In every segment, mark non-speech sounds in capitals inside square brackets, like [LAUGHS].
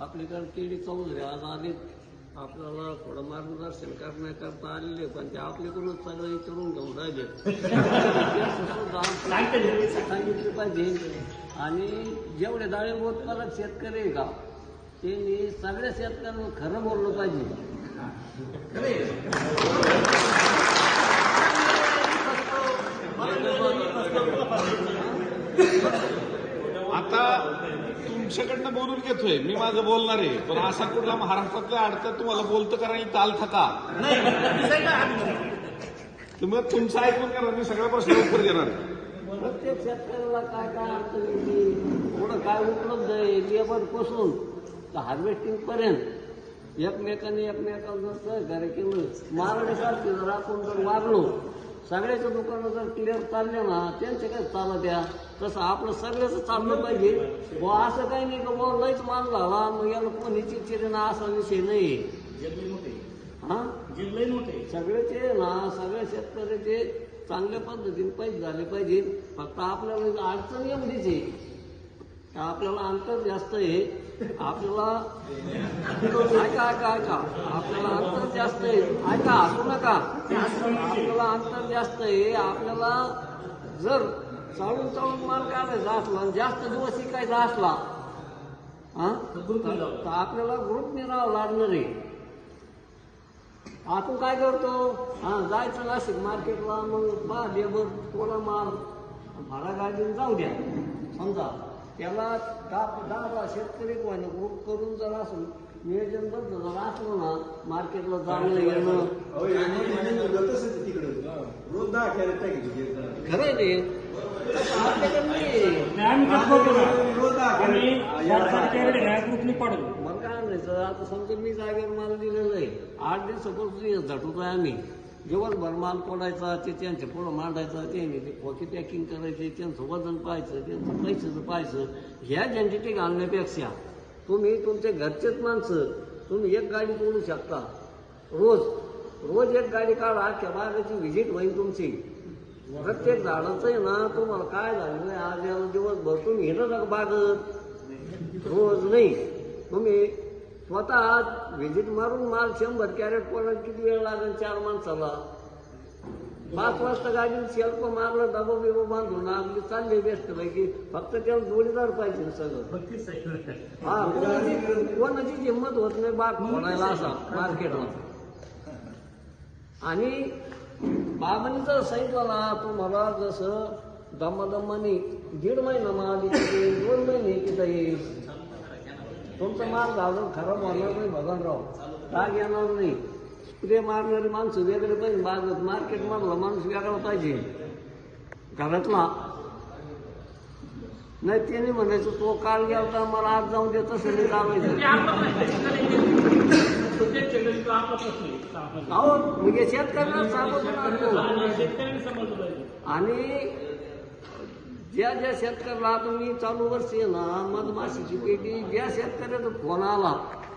आपल्याकडे केडी चौधरी आज आले. आपल्याला थोडं मार्गदर्शन करण्याकरता आलेले पण ते आपल्याकडून सगळं विचारून घेऊन राहिले. [LAUGHS] सांगितले पाहिजे. आणि जेवढे डाळिंब उत्पादक शेतकरी आहे का त्यांनी सगळ्या शेतकऱ्यांना खरं बोललं पाहिजे. [LAUGHS] [LAUGHS] आता तुमच्याकडनं बोलून घेतोय. मी माझं बोलणार आहे. पण असा कुठला महाराष्ट्रातल्या अडचण तुम्हाला बोलतं कारण ताल थका. तर मग तुमचं ऐकून करा. मी सगळ्या प्रश्न उत्तर देणार आहे. प्रत्येक शेतकऱ्याला काय काय अडचण येते थोडं काय उपलब्ध आहे लेबरपासून तर हार्वेस्टिंग पर्यंत एकमेकांनी एकमेकाला जर सहकार्य केलं. मारण्यासारखे जर आपण जर वागलो सगळ्याच्या दुकानं जर क्लिअर चालले ना त्यांचे काय चालत द्या? तसं आपलं सगळ्याच चाललं पाहिजे. बुवा असं काही नाही का बुवा लयच माल झाला. मग याला कोणी चिडचिड ना असा विषय नाही. हा? सगळ्याचे ना सगळ्या शेतकऱ्याचे चांगल्या पद्धतीने पैसे झाले पाहिजे. फक्त आपल्याला अडचण एवढीच आहे. आपल्याला अंतर जास्त आहे. आपल्याला ऐका ऐका ऐका. आपल्याला अंतर जास्त आहे. ऐका हसू नका. आपल्याला अंतर जास्त आहे. आपल्याला जर चालून चालून माल काढायचा असला आणि जास्त दिवस शिकायचा असला हा? तर आपल्याला ग्रुप राहावं लागणार आहे. आपण काय करतो? हा जायचं नाशिक मार्केटला मग बा लेबर कोणा माल भाडा गाडीने जाऊ द्या समजा. त्याला दहा दहा शेतकरी कोण ग्रुप करून जर असं नियोजनबद्ध जर असलं ना मार्केटला जाणं येणं रोज दहा कॅरेट टाकायची खरं आहे ते. मग काय म्हणायचं आता समजा मी जागेवर माल दिलेलं आहे. आठ दिवसापासून झटवतोय आम्ही. दिवसभर माल पडायचा ते त्यांचे पुढं मांडायचा ते ते खोकी पॅकिंग करायचे त्यांचं वजन पाहायचं त्यांचं पैशाचं पाहायचं. ह्या जनटिटी घालण्यापेक्षा तुम्ही तुमच्या घरचेच माणसं तुम्ही एक गाडी बोलू शकता. रोज रोज एक गाडी काढा अख्ख्या बागाची व्हिजिट होईल तुमची. प्रत्येक झाडाचं आहे ना तुम्हाला काय झालेलं आहे आज दिवसभर तुम्ही हिंडत बागत. रोज नाही. तुम्ही स्वतः व्हिजिट मारून माल शंभर कॅरेट पडायला किती वेळ लागेल चार माणसाला? पाच वाजता गाडी शेल्प मारलं डबा बिबा बांधून आपली चालली बेस्ट पैकी फक्त त्याला जोडीदार पाहिजे सगळं. हा कोणाची हिंमत होत नाही बाग फोडायला असा मार्केटला. आणि बाबांनी जर सांगितलं ना तुम्हाला जसं दमादमाने दीड महिना माल इथे दोन महिने तिथं येईल. तुमचं माल घालून खराब होणार नाही भगवानराव. डाग येणार नाही. स्प्रे मारणारी माणसं वेगळे पाहिजे. बागत मार्केट मधला माणूस वेगळा पाहिजे. घरातला. नाही त्याने म्हणायचं तो काल गेला मला आज जाऊन दे तसं नाही अहो म्हणजे शेतकऱ्यांना सांगतो आणि ज्या ज्या शेतकऱ्याला तुम्ही मी चालू वर्षी ना मधमाशीची पेटी ज्या शेतकऱ्याचा फोन आला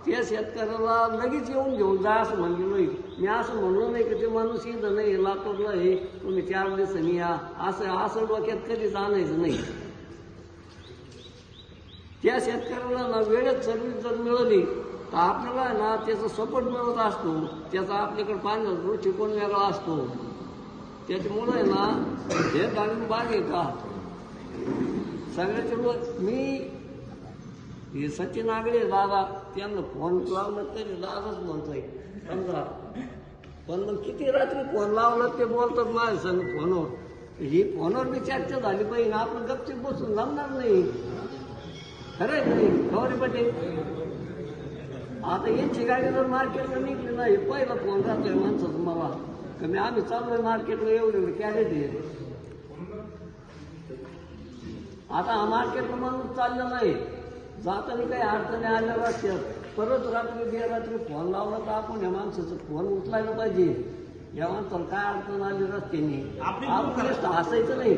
त्या शेतकऱ्याला लगेच येऊन घेऊन जा असं म्हणलं नाही मी असं म्हणलो नाही की ते माणूस इथं नाही लातूरला आहे तुम्ही चार दिवसांनी या. असं असं डोक्यात कधीच आणायचं नाही. त्या शेतकऱ्याला ना वेळेत सर्विस जर मिळाली तर आपल्याला आहे ना त्याचा सपोर्ट मिळत असतो. त्याचा आपल्याकडे पाहण्याचा दृष्टिकोन वेगळा असतो. त्याच्यामुळे ना हे डाळिंब बाग आहे का? सगळ्याच्या लोक मी हे सचिन आगडे दादा त्यांना फोन लावलं तरी दादाच म्हणतोय समजा. पण मग किती रात्री फोन लावला ते बोलतात माझ्या संग फोनवर. ही फोनवर बी चर्चा झाली पाहिजे ना आपण गपचीप बसून जमणार नाही. खरं आहे नाही? खबरी पटे आता यांची गाडी जर मार्केटला निघली नाही पहिला फोन राहतोय माणसाचा मला. कमी मी आम्ही चाललोय मार्केटला एवढे कॅरेट आहे. आता मार्केटला माणूस चाललं नाही. जाताना काही अडचणी आल्या रस्त्यात परत रात्री बे रात्री फोन लावला तर आपण या माणसाचा फोन उचलायला पाहिजे. या माणसाला काय अडचण आली रस्त्याने? आपण हसायचं नाही.